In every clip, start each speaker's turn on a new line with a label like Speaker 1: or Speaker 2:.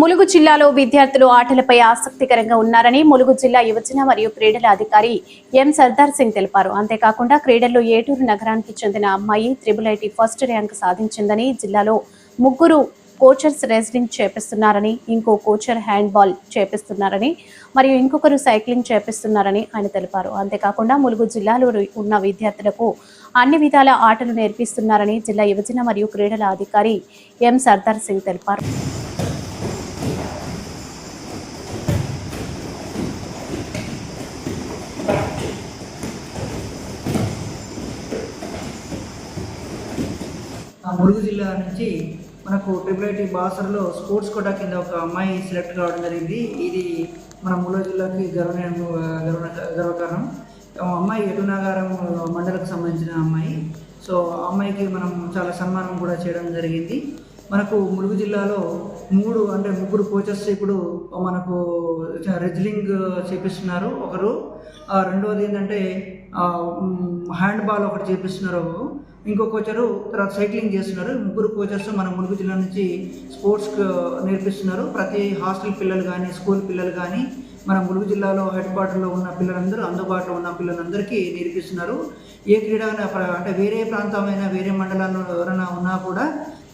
Speaker 1: ములుగు జిల్లాలో విద్యార్థులు ఆటలపై ఆసక్తికరంగా ఉన్నారని ములుగు జిల్లా యువజన మరియు క్రీడల అధికారి ఎం సర్దార్ సింగ్ తెలిపారు. అంతేకాకుండా క్రీడల్లో ఏటూరు నగరానికి చెందిన అమ్మాయి త్రిబుల్ ఐటీ ఫస్ట్ ర్యాంక్ సాధించిందని జిల్లాలో ముగ్గురు కోచర్స్ రెసిడెంట్ చేపిస్తున్నారని ఇంకో కోచర్ హ్యాండ్ బాల్ చేపిస్తున్నారని మరియు ఇంకొకరు సైక్లింగ్ చేపిస్తున్నారని ఆయన తెలిపారు. అంతేకాకుండా ములుగు జిల్లాలో ఉన్న విద్యార్థులకు అన్ని విధాల ఆటలు నేర్పిస్తున్నారని జిల్లా యువజన మరియు క్రీడల అధికారి ఎం సర్దార్ సింగ్ తెలిపారు.
Speaker 2: ములుగు జిల్లా నుంచి మనకు ట్రిపుల్ ఐటీ బాసర్లో స్పోర్ట్స్ కోటా కింద ఒక అమ్మాయి సెలెక్ట్ కావడం జరిగింది. ఇది మన ములుగు జిల్లాకి గర్వ గర్వ గర్వకారణం. అమ్మాయి ఎటునాగారం మండలకు సంబంధించిన అమ్మాయి. సో ఆ అమ్మాయికి మనం చాలా సన్మానం కూడా చేయడం జరిగింది. మనకు ములుగు జిల్లాలో మూడు అంటే ముగ్గురు కోచెస్ ఇప్పుడు మనకు రెజ్లింగ్ చేపిస్తున్నారు ఒకరు. ఆ, రెండవది ఏంటంటే హ్యాండ్ బాల్ ఒకటి చేపిస్తున్నారు ఇంకో కోచరు తర్వాత సైక్లింగ్ చేస్తున్నారు. ముగ్గురు కోచర్స్ మన ములుగు జిల్లా నుంచి స్పోర్ట్స్ నేర్పిస్తున్నారు. ప్రతి హాస్టల్ పిల్లలు కానీ స్కూల్ పిల్లలు కానీ మన ములుగు జిల్లాలో హెడ్ క్వార్టర్లో ఉన్న పిల్లలందరూ అందుబాటులో ఉన్న పిల్లలందరికీ నేర్పిస్తున్నారు. ఏ క్రీడ అయినా అంటే వేరే ప్రాంతమైన వేరే మండలాల్లో ఎవరైనా ఉన్నా కూడా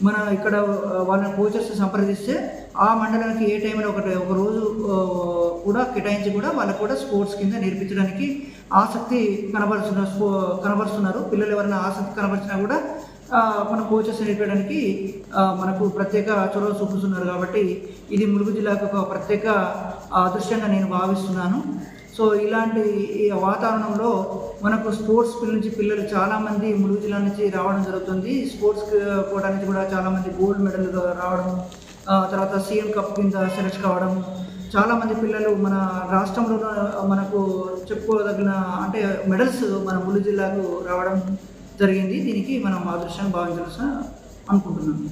Speaker 2: మన ఇక్కడ వాళ్ళ కోచెస్ సంప్రదిస్తే ఆ మండలానికి ఏ టైంలో ఒకటి ఒక రోజు కూడా కేటాయించి కూడా వాళ్ళకు కూడా స్పోర్ట్స్ కింద నేర్పించడానికి ఆసక్తి కనబరుచున్న స్పో కనబరుస్తున్నారు. పిల్లలు ఎవరైనా ఆసక్తి కనబరిచినా కూడా మన కోచెస్ నేర్పడానికి మనకు ప్రత్యేక చొరవ చూపిస్తున్నారు కాబట్టి ఇది ములుగు జిల్లాకు ఒక ప్రత్యేక అదృశ్యంగా అదృష్టంగా నేను భావిస్తున్నాను. సో ఇలాంటి వాతావరణంలో మనకు స్పోర్ట్స్ పిల్లల నుంచి పిల్లలు చాలామంది ములుగు జిల్లా నుంచి రావడం జరుగుతుంది. స్పోర్ట్స్ కోటా నుంచి కూడా చాలామంది గోల్డ్ మెడల్ రావడం తర్వాత సీఎం కప్ కింద సెలెక్ట్ కావడం చాలామంది పిల్లలు మన రాష్ట్రంలో మనకు చెప్పుకోదగిన అంటే మెడల్స్ మన ములు జిల్లాకు రావడం జరిగింది. దీనికి మనం అదృష్టంగా భావించాల్సిన అనుకుంటున్నాను.